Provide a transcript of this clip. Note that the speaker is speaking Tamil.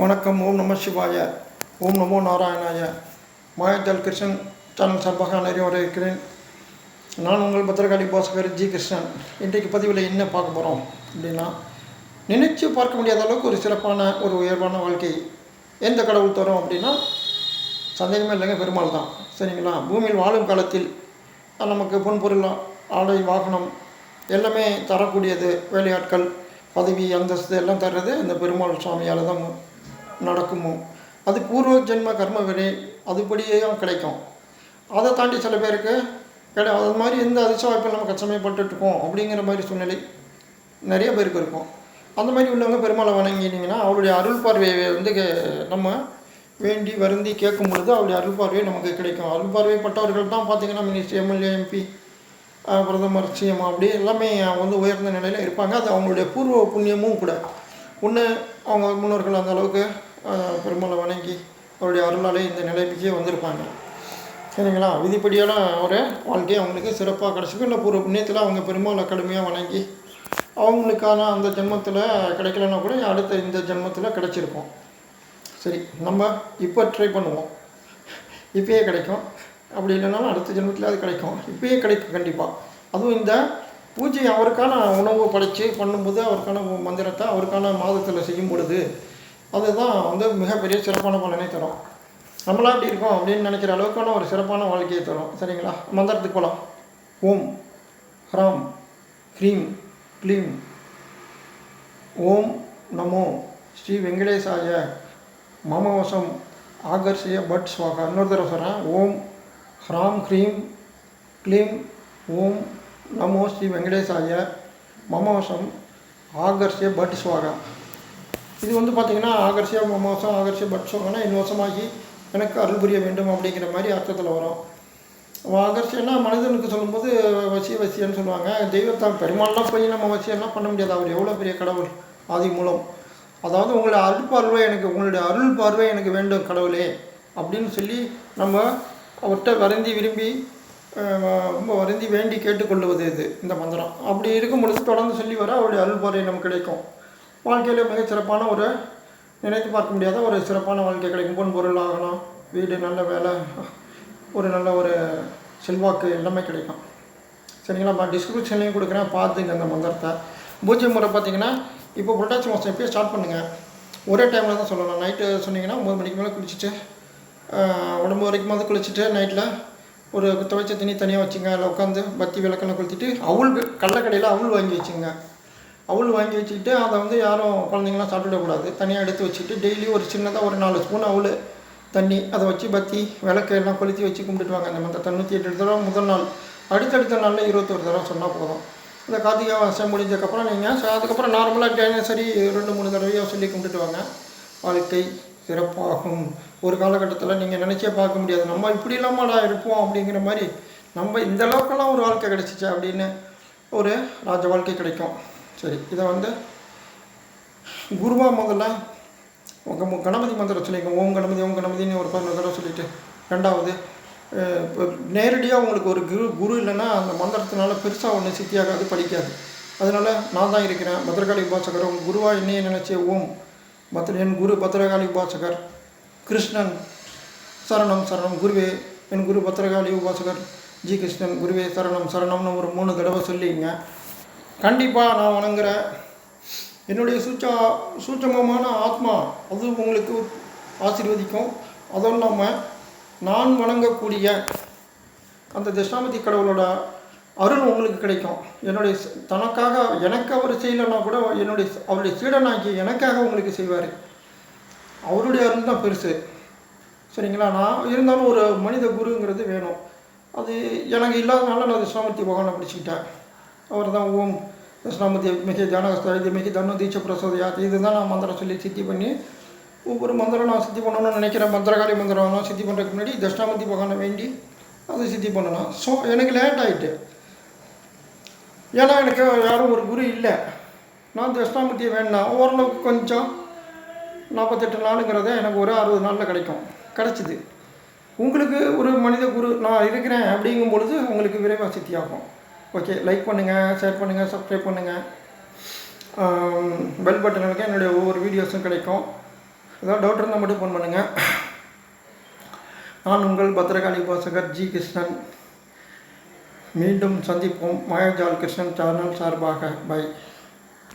வணக்கம் ஓம் நம சிவாய ஓம் நமோ நாராயணாய. மாயத்தால் கிருஷ்ணன் சேனல் சார்பாக நிறைய இருக்கிறேன் நான் உங்கள் பத்திரகாளி பாஸ்கர் ஜி கிருஷ்ணன். இன்றைக்கு பதிவில் என்ன பார்க்க போகிறோம் அப்படின்னா நினைச்சு பார்க்க முடியாத அளவுக்கு ஒரு சிறப்பான ஒரு உயர்வான வாழ்க்கை எந்த கடவுள் தரும் அப்படின்னா சந்தேகமே இல்லைங்க பெருமாள் தான். சரிங்களா? பூமியில் வாழும் காலத்தில் நமக்கு பொன்பொருள் ஆடை வாகனம் எல்லாமே தரக்கூடியது வேலையாட்கள் பதவி அந்தஸ்து எல்லாம் தர்றது இந்த பெருமாள் சுவாமியால் தான் நடக்குமோ? அது பூர்வ ஜென்ம கர்ம வினை அதுபடியே கிடைக்கும். அதை தாண்டி சில பேருக்கு கிடை அது மாதிரி எந்த அதிர்ஷ்ட நம்ம கஷ்டமே அப்படிங்கிற மாதிரி சூழ்நிலை நிறைய பேருக்கு இருக்கும். அந்த மாதிரி உள்ளவங்க பெருமாளை வணங்கினீங்கன்னா அவருடைய அருள் பார்வையை வந்து நம்ம வேண்டி வருந்தி கேட்கும் பொழுது அவருடைய அருள் பார்வை நமக்கு கிடைக்கும். அருள் பார்வைப்பட்டவர்கள் தான் பார்த்தீங்கன்னா மினிஸ்டர் எம்எல்ஏ எம்பி பிரதமர் சிஎம் அப்படி எல்லாமே வந்து உயர்ந்த நிலையில் இருப்பாங்க. அது அவங்களுடைய பூர்வ புண்ணியமும் கூட. ஒன்று அவங்க முன்னோர்கள் அந்த அளவுக்கு பெருமாளை வணங்கி அவருடைய அருளாலே இந்த நிலைமைக்கே வந்திருப்பாங்க. சரிங்களா? விதிப்படியான ஒரு வாழ்க்கையை அவங்களுக்கு சிறப்பாக கிடச்சிக்கும் இல்லை பூர்வ புண்ணியத்தில் அவங்க பெருமாளை கடுமையாக வணங்கி அவங்களுக்கான அந்த ஜென்மத்தில் கிடைக்கலன்னா கூட அடுத்த இந்த ஜென்மத்தில் கிடச்சிருப்போம். சரி நம்ம இப்போ ட்ரை பண்ணுவோம். இப்போயே கிடைக்கும். அப்படி இல்லைனாலும் அடுத்த ஜென்மத்தில் அது கிடைக்கும். இப்போயே கிடைக்கும் கண்டிப்பாக அதுவும் இந்த பூஜை அவருக்கான உணவு படைத்து பண்ணும்போது அவருக்கான மந்திரத்தை அவருக்கான மாதத்தில் செய்யும் பொழுது அதுதான் வந்து மிகப்பெரிய சிறப்பான பலனை தரும். நம்மளா அப்படி இருக்கோம் அப்படின்னு நினைக்கிற அளவுக்கான ஒரு சிறப்பான வாழ்க்கையை தரும். சரிங்களா? மந்திரத்துக்கு போகலாம் ஓம் ஹ்ராம் ஹ்ரீம் க்ளீம். ஓம் நமோ ஸ்ரீ வெங்கடேசாய மமவசம் ஆகர்ஷய பட் ஸ்வாகா இன்னொரு தடவை சொல்கிறேன் ஓம் ஹ்ராம் ஹ்ரீம் க்ளீம். ஓம் நமோ ஸ்ரீ வெங்கடேசாய மமவசம் ஆகர்ஷய பட் ஸ்வாகா இது வந்து பார்த்திங்கன்னா ஆகர்ஷியா மோசம் ஆகர்ஷிய பட்சம்னா என் வருஷமாகி எனக்கு அருள் புரிய வேண்டும் அப்படிங்கிற மாதிரி அர்த்தத்தில் வரும். ஆகர்ஷியன்னா மனிதனுக்கு சொல்லும்போது வசிய வசியன்னு சொல்லுவாங்க. தெய்வத்தான் பெருமாள்லாம் போய் நம்ம வசியம்லாம் பண்ண முடியாது. அவர் எவ்வளோ பெரிய கடவுள்? ஆதி மூலம். அதாவது உங்களுடைய அருள் பார்வை எனக்கு உங்களுடைய அருள் பார்வை எனக்கு வேண்டும் கடவுளே. அப்படின்னு சொல்லி நம்ம அவர்கிட்ட வருந்தி விரும்பி ரொம்ப வருந்தி வேண்டி கேட்டுக்கொள்வது இது இந்த மந்திரம். அப்படி இருக்கும் பொழுது தொடர்ந்து சொல்லி வர அவருடைய அருள் பார்வை நமக்கு கிடைக்கும். வாழ்க்கையில் மிக சிறப்பான ஒரு நினைத்து பார்க்க முடியாத ஒரு சிறப்பான வாழ்க்கை கிடைக்கும் பொன் பொருள் ஆகணும் வீடு நல்ல வேலை ஒரு நல்ல ஒரு செல்வாக்கு எல்லாமே கிடைக்கும். சரிங்களா? நான் டிஸ்கிரிப்ஷன்லேயும் கொடுக்குறேன். பார்த்துங்க அந்த மந்திரத்தை. பூஜ்ஜியம் முறை பார்த்தீங்கன்னா இப்போ புரட்டாசி மாதம் எப்பயும் ஸ்டார்ட் பண்ணுங்கள் ஒரே டைமில் தான் சொல்லணும். நைட்டு சொன்னீங்கன்னா ஒம்பது மணிக்கு மேலே குளிச்சுட்டு உடம்பு வரைக்கும் வந்து குளிச்சுட்டு நைட்டில் ஒரு துவைச்ச துணி தனியாக வச்சுங்க. அதில் உட்காந்து பத்தி விளக்கெல்லாம் கொளுத்திட்டு அவுள் கடலக்கடையில் அவுள் வாங்கி வச்சுங்க. அவுள் வாங்கி வச்சுக்கிட்டு அதை வந்து யாரும் குழந்தைங்களாம் சாப்பிடக்கூடாது தனியாக எடுத்து வச்சுட்டு டெய்லி ஒரு சின்னதாக ஒரு நாலு ஸ்பூன் அவுள் தண்ணி அதை வச்சு பத்தி விளக்கு எல்லாம் கொளுத்தி வச்சு கும்பிட்டுவாங்க இந்த அந்த மற்ற தொண்ணூற்றி எட்டு தடவை முதல் நாள் அடுத்தடுத்த நாளில் இருபத்தொரு தடவை சொன்னால் போதும். இந்த கார்த்திகை வாசம் முடிஞ்சதுக்கப்புறம் நீங்கள் அதுக்கப்புறம் நார்மலாக சரி ரெண்டு மூணு தடவையாக சொல்லி கும்பிட்டுவாங்க வாழ்க்கை சிறப்பாகும். ஒரு காலகட்டத்தில் நீங்கள் நினச்சே பார்க்க முடியாது. நம்ம இப்படி இல்லாமடா இருப்போம் அப்படிங்கிற மாதிரி நம்ம இந்த அளவுக்கெல்லாம் ஒரு வாழ்க்கை கிடச்சிச்சு அப்படின்னு ஒரு ராஜ வாழ்க்கை கிடைக்கும். சரி இதை வந்து குருவா முதல்ல உங்கள் கணபதி மந்திரம் சொல்லிங்க ஓம் கணபதி ஓம் கணபதினு ஒரு பதினொரு தடவை சொல்லிவிட்டு ரெண்டாவது இப்போ நேரடியாக உங்களுக்கு ஒரு குரு குரு இல்லைன்னா அந்த மந்திரத்தினால பெருசாக ஒன்று சித்தியாகாது படிக்காது அதனால் நான் தான் இருக்கிறேன். பத்ரகாளி உபாசகர் உங்கள் குருவாக என்னையே நினச்சி ஓம் பத்ர என் குரு பத்ரகாளி உபாசகர் கிருஷ்ணன் சரணம் சரணம். குருவே என் குரு பத்ரகாளி உபாசகர் ஜி கிருஷ்ணன் குருவே சரணம் சரணம்னு ஒரு மூணு தடவை சொல்லிங்க கண்டிப்பாக நான் வணங்குறேன். என்னுடைய சூச்சா சூட்சமமான ஆத்மா அது உங்களுக்கு ஆசீர்வதிக்கும். அதுவும் இல்லாமல் நான் வணங்கக்கூடிய அந்த தட்சிணாமூர்த்தி கடவுளோட அருள் உங்களுக்கு கிடைக்கும். என்னுடைய தனக்காக எனக்கு அவர் செய்யலைன்னா கூட என்னுடைய அவருடைய சீடனாக்கி எனக்காக உங்களுக்கு செய்வார். அவருடைய அருள் தான் பெருசு. சரிங்களா? நான் இருந்தாலும் ஒரு மனித குருங்கிறது வேணும். அது எனக்கு இல்லாதனால நான் தட்சிணாமூர்த்தி பகவானை பிடிச்சிக்கிட்டேன். அவர் தான் ஓம் தஷ்ணாமதி மிக ஜானகஸ்தாயி மிக தன்னு தீட்ச பிரசோதயாத் இதுதான் நான் மந்திரம் சொல்லி சித்தி பண்ணி ஒவ்வொரு மந்திரம் நான் சித்தி பண்ணணும்னு நினைக்கிறேன். மந்திரகாரி மந்திரம் நான் சித்தி பண்ணுறதுக்கு முன்னாடி தஷ்ணாமதி பகவானை வேண்டி அதை சித்தி பண்ணணும் ஸோ எனக்கு லேட் ஆகிட்டு ஏன்னா எனக்கு யாரும் ஒரு குரு இல்லை. நான் தஷ்ணாமதியை வேண்டாம் ஓரளவுக்கு கொஞ்சம் நாற்பத்தெட்டு நாளுங்கிறத எனக்கு ஒரு அறுபது நாளில் கிடைக்கும். கிடச்சிது. உங்களுக்கு ஒரு மனித குரு நான் இருக்கிறேன் அப்படிங்கும் பொழுது உங்களுக்கு விரைவாக சித்தியாகும். ஓகே லைக் பண்ணுங்கள் ஷேர் பண்ணுங்கள் சப்ஸ்கிரைப் பண்ணுங்கள் பெல் பட்டன் என்னுடைய ஒவ்வொரு வீடியோஸும் கிடைக்கும். ஏதாவது டவுட் இருந்தால் மட்டும் ஃபோன் பண்ணுங்கள் நான் உங்கள் பத்திரகாளி பாசகர் ஜி கிருஷ்ணன். மீண்டும் சந்திப்போம். மாயாஜால் கிருஷ்ணன் சேனல் சார்பாக. பை